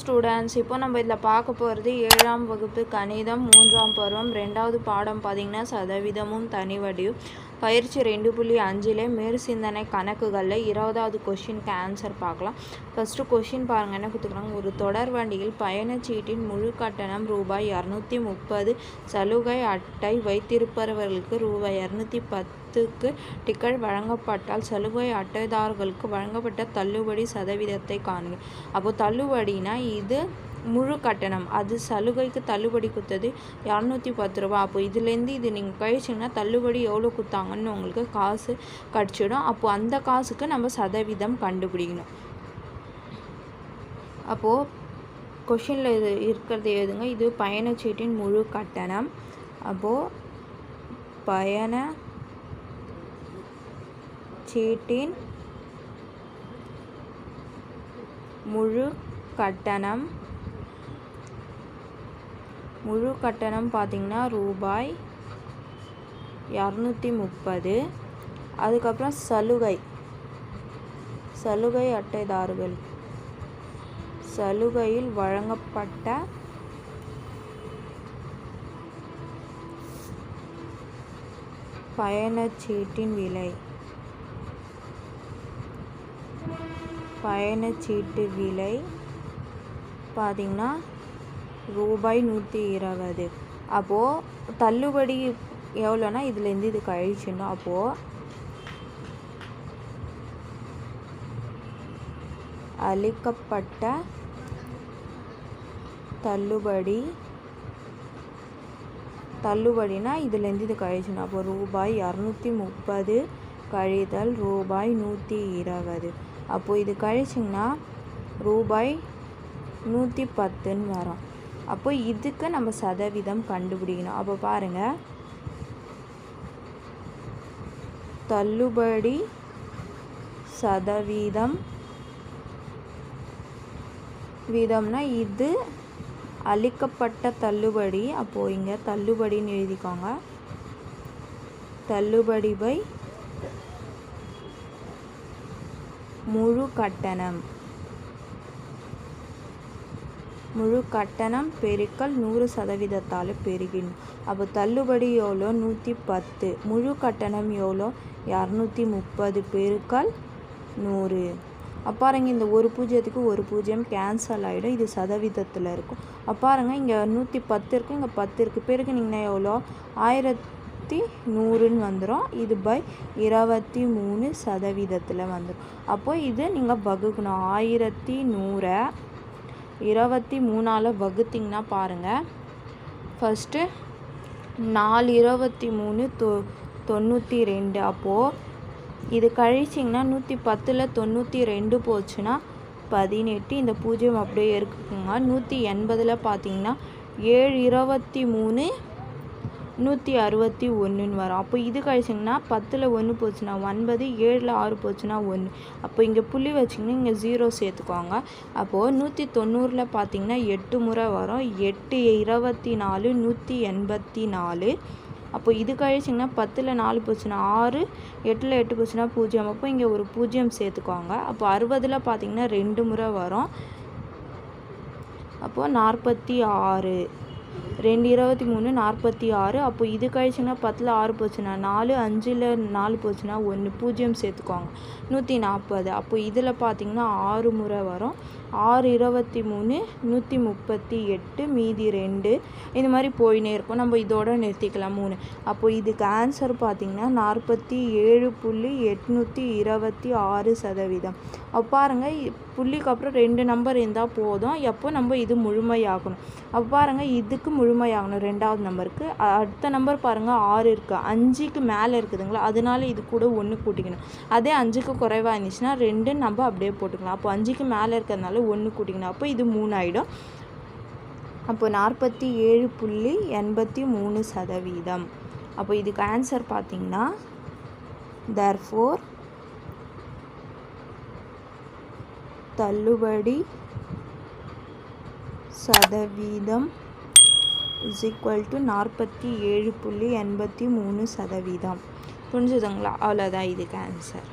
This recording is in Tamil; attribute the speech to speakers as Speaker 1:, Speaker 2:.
Speaker 1: ஸ்டூடெண்ட்ஸ் இப்போ நம்ம இதில் பார்க்க போகிறது ஏழாம் வகுப்பு கணிதம் மூன்றாம் பருவம் ரெண்டாவது பாடம் பார்த்தீங்கன்னா சதவீதமும் தனிவடியும். பயிற்சி ரெண்டு புள்ளி அஞ்சில் மேறு சிந்தனை கணக்குகளில் இருபதாவது கொஷினுக்கு ஆன்சர் பார்க்கலாம். ஃபஸ்ட்டு கொஷின் பாருங்கள் என்ன கொடுத்துருக்காங்க? ஒரு தொடர் வண்டியில் பயணச்சீட்டின் முழு கட்டணம் ரூபாய் இரநூத்தி முப்பது சலுகை அட்டை வைத்திருப்பவர்களுக்கு ரூபாய் இரநூத்தி பத்துக்கு டிக்கெட் வழங்கப்பட்டால் சலுகை அட்டைதாரர்களுக்கு வழங்கப்பட்ட தள்ளுபடி சதவீதத்தை காணுங்க அப்போ தள்ளுபடினா இது முழு கட்டணம். அது சலுகைக்கு தள்ளுபடி கொடுத்தது இரநூத்தி பத்து ரூபா. அப்போ இதுலேருந்து இது நீங்கள் கழிச்சிங்கன்னா தள்ளுபடி எவ்வளோ கொடுத்தாங்கன்னு உங்களுக்கு காசு கிடச்சிடும். அப்போ அந்த காசுக்கு நம்ம சதவீதம் கண்டுபிடிக்கணும். அப்போது கொஷினில் இது இருக்கிறது எதுங்க இது பயணச்சீட்டின் முழு கட்டணம். அப்போது பயண சீட்டின் முழு கட்டணம் முழு கட்டணம் பார்த்திங்கன்னா ரூபாய் இரநூத்தி முப்பது அதுக்கப்புறம் சலுகை சலுகை அட்டைதாரர்கள். சலுகையில் வழங்கப்பட்ட பயணச்சீட்டின் விலை. பயணச்சீட்டு விலை பார்த்திங்கன்னா ரூபாய் நூற்றி இருபது. அப்போது தள்ளுபடி எவ்வளோனா இதுலேருந்து இது கழிச்சிடணும் அப்போது அளிக்கப்பட்ட தள்ளுபடி தள்ளுபடினா இதுலேருந்து இது கழிச்சிடணும் அப்போ ரூபாய் இரநூத்தி முப்பது கழிதல் ரூபாய் நூற்றி இருபது. அப்போது இது கழிச்சிங்கன்னா ரூபாய் நூற்றி பத்துன்னு வரும். அப்போ இதுக்கு நம்ம சதவீதம் கண்டுபிடிக்கணும். அப்போ பாருங்கள் தள்ளுபடி சதவீதம் வீதம்னா இது அளிக்கப்பட்ட தள்ளுபடி. அப்போது இங்கே தள்ளுபடின்னு எழுதிக்கோங்க. தள்ளுபடி பை முழு கட்டணம் முழு கட்டணம் பெருக்கல் நூறு சதவீதத்தால் பெருகிடும் அப்போ தள்ளுபடி எவ்வளோ? நூற்றி பத்து. முழு கட்டணம் எவ்வளோ? இரநூத்தி முப்பது. பெருக்கல் நூறு. அப்பாருங்க இந்த ஒரு பூஜ்ஜியத்துக்கு ஒரு பூஜ்ஜியம் கேன்சல் ஆகிடும் இது சதவீதத்தில் இருக்கும். அப்பாருங்க இங்கே நூற்றி பத்து இருக்குது இங்கே பத்து இருக்குது பெருக்குனிங்கன்னா எவ்வளோ ஆயிரத்தி நூறுன்னு வந்துடும் இது பை இருபத்தி மூணு சதவீதத்தில் வந்துடும் அப்போது இது நீங்கள் வகுக்கணும். ஆயிரத்தி நூறை இருபத்தி மூணால் வகுத்திங்கன்னா பாருங்கள் ஃபஸ்ட்டு நாலு இருபத்தி மூணு தொ தொண்ணூற்றி ரெண்டு. அப்போது இது கழிச்சிங்கன்னா நூற்றி பத்தில் தொண்ணூற்றி ரெண்டு போச்சுன்னா பதினெட்டு. இந்த பூஜ்ஜியம் அப்படியே இருக்குங்க. நூற்றி எண்பதில் பார்த்தீங்கன்னா ஏழு இருபத்தி மூணு நூற்றி அறுபத்தி ஒன்றுன்னு வரும். அப்போ இது கழிச்சிங்கன்னா பத்தில் ஒன்று போச்சுன்னா ஒன்பது ஏழில் ஆறு போச்சுன்னா ஒன்று அப்போ இங்கே புள்ளி வச்சிங்கன்னா இங்கே ஜீரோ சேர்த்துக்கோங்க. அப்போது நூற்றி தொண்ணூறில் பார்த்தீங்கன்னா எட்டு முறை வரும். எட்டு இருபத்தி நாலு நூற்றி எண்பத்தி நாலு அப்போ இது கழிச்சிங்கன்னா பத்தில் நாலு போச்சுன்னா ஆறு எட்டில் எட்டு போச்சுன்னா பூஜ்ஜியம். அப்போ இங்கே ஒரு பூஜ்ஜியம் சேர்த்துக்கோங்க. அப்போ அறுபதில் பார்த்தீங்கன்னா ரெண்டு முறை வரும். அப்போது நாற்பத்தி ஆறு. ரெண்டு இருபத்தி மூணு நாற்பத்தி ஆறு அப்போ இது கழிச்சுன்னா பத்தில் ஆறு போச்சுன்னா நாலு அஞ்சில் நாலு போச்சுன்னா ஒன்று பூஜ்ஜியம் சேர்த்துக்கோங்க. நூற்றி நாற்பது அப்போ இதில் பார்த்தீங்கன்னா ஆறு முறை வரும். ஆறு இருபத்தி மூணு நூற்றி முப்பத்தி எட்டு மீதி ரெண்டு. இந்த மாதிரி போயினே இருக்கும். நம்ம இதோட நிறுத்திக்கலாம். மூணு. அப்போ இதுக்கு ஆன்சர் பார்த்திங்கன்னா நாற்பத்தி ஏழு புள்ளி எட்நூற்றி இருபத்தி ஆறு சதவீதம். அப்போ பாருங்கள் புள்ளிக்கு அப்புறம் ரெண்டு நம்பர் இருந்தால் போதும். எப்போ நம்ம இது முழுமையாகணும். அப்போ பாருங்கள் இதுக்கு முழுமையாகணும் ரெண்டாவது நம்பருக்கு. அடுத்த நம்பர் பாருங்கள் ஆறு இருக்குது அஞ்சுக்கு மேலே இருக்குதுங்களா? அதனால இது கூட ஒன்று கூட்டிக்கணும். அதே அஞ்சுக்கு குறைவாக இருந்துச்சுன்னா ரெண்டு நம்ம அப்படியே போட்டுக்கலாம். அப்போ அஞ்சுக்கு மேலே இருக்கிறதுனால ஒன்று கூட்டிக்கணும். அப்போ இது மூணு ஆகிடும் அப்போ நாற்பத்தி ஏழு புள்ளி எண்பத்தி மூணு சதவீதம். அப்போ இதுக்கு ஆன்சர் பார்த்திங்கன்னா தேர்ஃபோர் தள்ளுபடி சதவீதம் இஸ் ஈக்குவல் டு நாற்பத்தி ஏழு புள்ளி எண்பத்தி மூணு சதவீதம். புரிஞ்சுதுங்களா? அவ்வளோதான் இதுக்கு ஆன்சர்